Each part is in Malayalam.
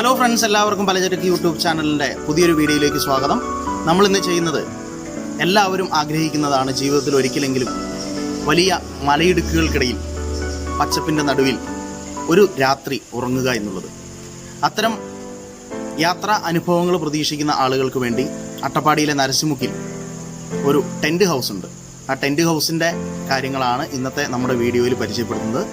ഹലോ ഫ്രണ്ട്സ് എല്ലാവർക്കും പലചരക്ക് യൂട്യൂബ് ചാനലിന്റെ പുതിയൊരു വീഡിയോയിലേക്ക് സ്വാഗതം. നമ്മൾ ഇന്ന് ചെയ്യുന്നത് എല്ലാവരും ആഗ്രഹിക്കുന്നതാണ് ജീവിതത്തിൽ ഒരിക്കലെങ്കിലും വലിയ മലയിടുക്കുകൾക്കിടയിൽ പച്ചപ്പിന്റെ നടുവിൽ ഒരു രാത്രി ഉറങ്ങുക എന്നുള്ളത്. അത്തരം യാത്രാ അനുഭവങ്ങൾ പ്രതീക്ഷിക്കുന്ന ആളുകൾക്ക് വേണ്ടി അട്ടപ്പാടിയിലെ നരസിമുക്കിൽ ഒരു ടെന്റ് ഹൗസ് ഉണ്ട്. ആ ടെന്റ് ഹൗസിന്റെ കാര്യങ്ങളാണ് ഇന്നത്തെ നമ്മുടെ വീഡിയോയിൽ പരിചയപ്പെടുത്തുന്നത്.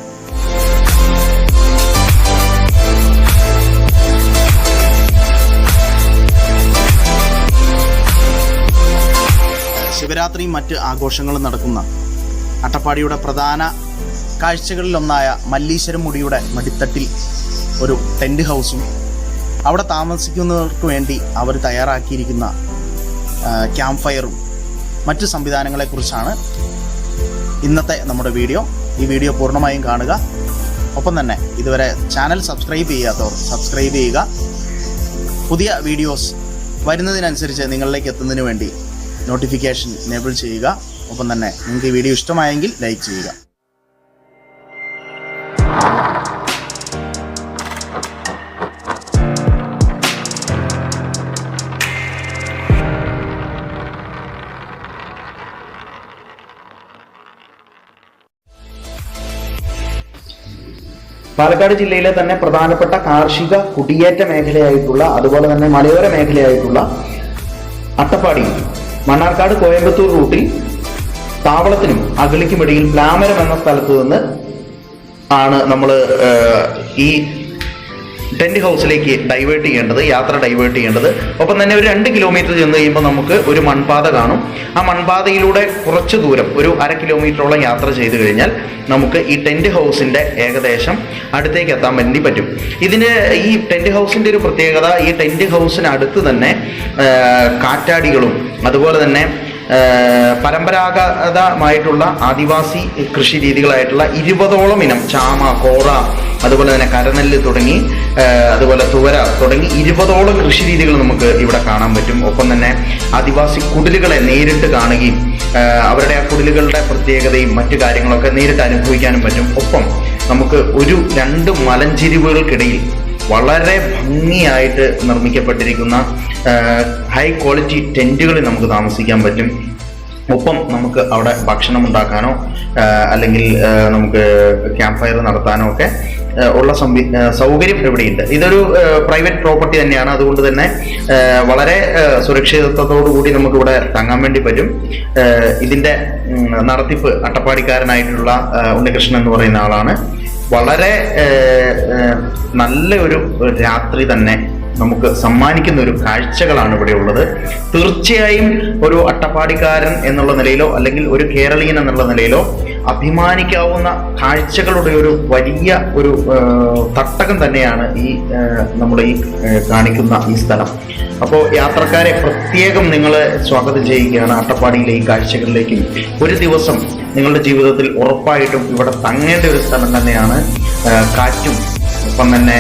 ശിവരാത്രിയും മറ്റ് ആഘോഷങ്ങളും നടക്കുന്ന അട്ടപ്പാടിയുടെ പ്രധാന കാഴ്ചകളിലൊന്നായ മല്ലീശ്വരം മുടിയുടെ മടിത്തട്ടിൽ ഒരു ടെന്റ് ഹൗസും അവിടെ താമസിക്കുന്നവർക്ക് വേണ്ടി അവർ തയ്യാറാക്കിയിരിക്കുന്ന ക്യാമ്പ് ഫയറും മറ്റ് സംവിധാനങ്ങളെക്കുറിച്ചാണ് ഇന്നത്തെ നമ്മുടെ വീഡിയോ. ഈ വീഡിയോ പൂർണമായും കാണുക. ഒപ്പം തന്നെ ഇതുവരെ ചാനൽ സബ്സ്ക്രൈബ് ചെയ്യാത്തവർ സബ്സ്ക്രൈബ് ചെയ്യുക. പുതിയ വീഡിയോസ് വരുന്നതിനനുസരിച്ച് നിങ്ങളിലേക്ക് എത്തുന്നതിന് വേണ്ടി നോട്ടിഫിക്കേഷൻ എനേബിൾ ചെയ്യുക. ഒപ്പം തന്നെ നിങ്ങൾക്ക് ഈ വീഡിയോ ഇഷ്ടമായെങ്കിൽ ലൈക്ക് ചെയ്യുക. പാലക്കാട് ജില്ലയിലെ തന്നെ പ്രധാനപ്പെട്ട കാർഷിക കുടിയേറ്റ മേഖലയായിട്ടുള്ള അതുപോലെ തന്നെ മലയോര മേഖലയായിട്ടുള്ള അട്ടപ്പാടി മണ്ണാർക്കാട് കോയമ്പത്തൂർ റൂട്ടിൽ താവളത്തിനും അഗളിക്കുമിടയിൽ പ്ലാമരം എന്ന സ്ഥലത്ത് നിന്ന് ആണ് നമ്മൾ ഈ ടെന്റ് ഹൗസിലേക്ക് ഡൈവേർട്ട് ചെയ്യേണ്ടത് യാത്ര ഡൈവേർട്ട് ചെയ്യേണ്ടത്. ഒപ്പം തന്നെ ഒരു രണ്ട് കിലോമീറ്റർ ചെന്ന് കഴിയുമ്പോൾ നമുക്ക് ഒരു മൺപാത കാണും. ആ മൺപാതയിലൂടെ കുറച്ച് ദൂരം ഒരു അര കിലോമീറ്ററോളം യാത്ര ചെയ്ത് കഴിഞ്ഞാൽ നമുക്ക് ഈ ടെന്റ് ഹൗസിന്റെ ഏകദേശം അടുത്തേക്ക് എത്താൻ വേണ്ടി പറ്റും. ഇതിന് ഈ ടെന്റ് ഹൗസിന്റെ ഒരു പ്രത്യേകത ഈ ടെന്റ് ഹൗസിന് അടുത്ത് തന്നെ കാറ്റാടികളും അതുപോലെ തന്നെ പരമ്പരാഗതമായിട്ടുള്ള ആദിവാസി കൃഷി രീതികളായിട്ടുള്ള ഇരുപതോളം ഇനം ചാമ കോറ അതുപോലെ തന്നെ കരനെല്ല് തുടങ്ങി അതുപോലെ തുവര തുടങ്ങി ഇരുപതോളം കൃഷി രീതികൾ നമുക്ക് ഇവിടെ കാണാൻ പറ്റും. ഒപ്പം തന്നെ ആദിവാസി കുടിലുകളെ നേരിട്ട് കാണുകയും അവരുടെ ആ കുടിലുകളുടെ പ്രത്യേകതയും മറ്റു കാര്യങ്ങളൊക്കെ നേരിട്ട് അനുഭവിക്കാനും പറ്റും. ഒപ്പം നമുക്ക് ഒരു രണ്ട് മലഞ്ചെരിവുകൾക്കിടയിൽ വളരെ ഭംഗിയായിട്ട് നിർമ്മിക്കപ്പെട്ടിരിക്കുന്ന ഹൈ ക്വാളിറ്റി ടെന്റുകളിൽ നമുക്ക് താമസിക്കാൻ പറ്റും. ഒപ്പം നമുക്ക് അവിടെ ഭക്ഷണം ഉണ്ടാക്കാനോ അല്ലെങ്കിൽ നമുക്ക് ക്യാമ്പ് ഫയർ നടത്താനോ ഒക്കെ ഉള്ള സംവി സൗകര്യം ഇവിടെയുണ്ട്. ഇതൊരു പ്രൈവറ്റ് പ്രോപ്പർട്ടി തന്നെയാണ്. അതുകൊണ്ട് തന്നെ വളരെ സുരക്ഷിതത്വത്തോടു കൂടി നമുക്ക് ഇവിടെ തങ്ങാൻ വേണ്ടി പറ്റും. ഇതിന്റെ നടത്തിപ്പ് അട്ടപ്പാടിക്കാരനായിട്ടുള്ള ഉണ്ണികൃഷ്ണൻ എന്ന് പറയുന്ന ആളാണ്. വളരെ നല്ല ഒരു രാത്രി തന്നെ നമുക്ക് സമ്മാനിക്കുന്ന ഒരു കാഴ്ചകളാണ് ഇവിടെ ഉള്ളത്. തീർച്ചയായും ഒരു അട്ടപ്പാടിക്കാരൻ എന്നുള്ള നിലയിലോ അല്ലെങ്കിൽ ഒരു കേരളീയൻ എന്നുള്ള നിലയിലോ അഭിമാനിക്കാവുന്ന കാഴ്ചകളുടെ ഒരു വലിയ ഒരു തട്ടകം തന്നെയാണ് ഈ നമ്മുടെ ഈ കാണിക്കുന്ന ഈ സ്ഥലം. അപ്പോൾ യാത്രക്കാരെ പ്രത്യേകം നിങ്ങളെ സ്വാഗതം ചെയ്യുകയാണ് അട്ടപ്പാടിയിലെ ഈ കാഴ്ചകളിലേക്കും. ഒരു ദിവസം നിങ്ങളുടെ ജീവിതത്തിൽ ഉറപ്പായിട്ടും ഇവിടെ തങ്ങേണ്ട ഒരു സ്ഥലം തന്നെയാണ് കാറ്റും ഒപ്പം തന്നെ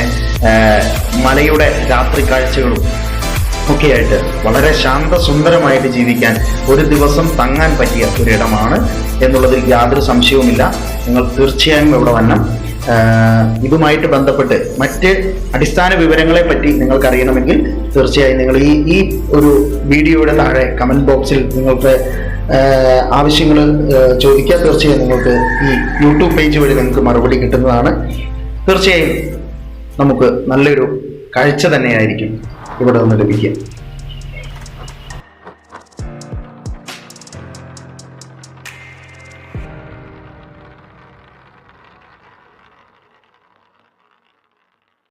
മലയുടെ രാത്രി കാഴ്ചകളും ഒക്കെയായിട്ട് വളരെ ശാന്തസുന്ദരമായിട്ട് ജീവിക്കാൻ ഒരു ദിവസം തങ്ങാൻ പറ്റിയ ഒരിടമാണ് എന്നുള്ളതിൽ യാതൊരു സംശയവുമില്ല. നിങ്ങൾ തീർച്ചയായും ഇവിടെ വന്നാൽ ഇതുമായിട്ട് ബന്ധപ്പെട്ട് മറ്റ് അടിസ്ഥാന വിവരങ്ങളെ പറ്റി നിങ്ങൾക്ക് അറിയണമെങ്കിൽ തീർച്ചയായും നിങ്ങൾ ഈ ഈ ഒരു വീഡിയോയുടെ താഴെ കമന്റ് ബോക്സിൽ നിങ്ങൾക്ക് ആവശ്യങ്ങൾ ചോദിക്കാൻ തീർച്ചയായും നിങ്ങൾക്ക് ഈ യൂട്യൂബ് പേജ് വഴി നിങ്ങൾക്ക് മറുപടി കിട്ടുന്നതാണ്. തീർച്ചയായും നമുക്ക് നല്ലൊരു കാഴ്ച തന്നെയായിരിക്കും ഇവിടെ നിന്ന് ലഭിക്കുക.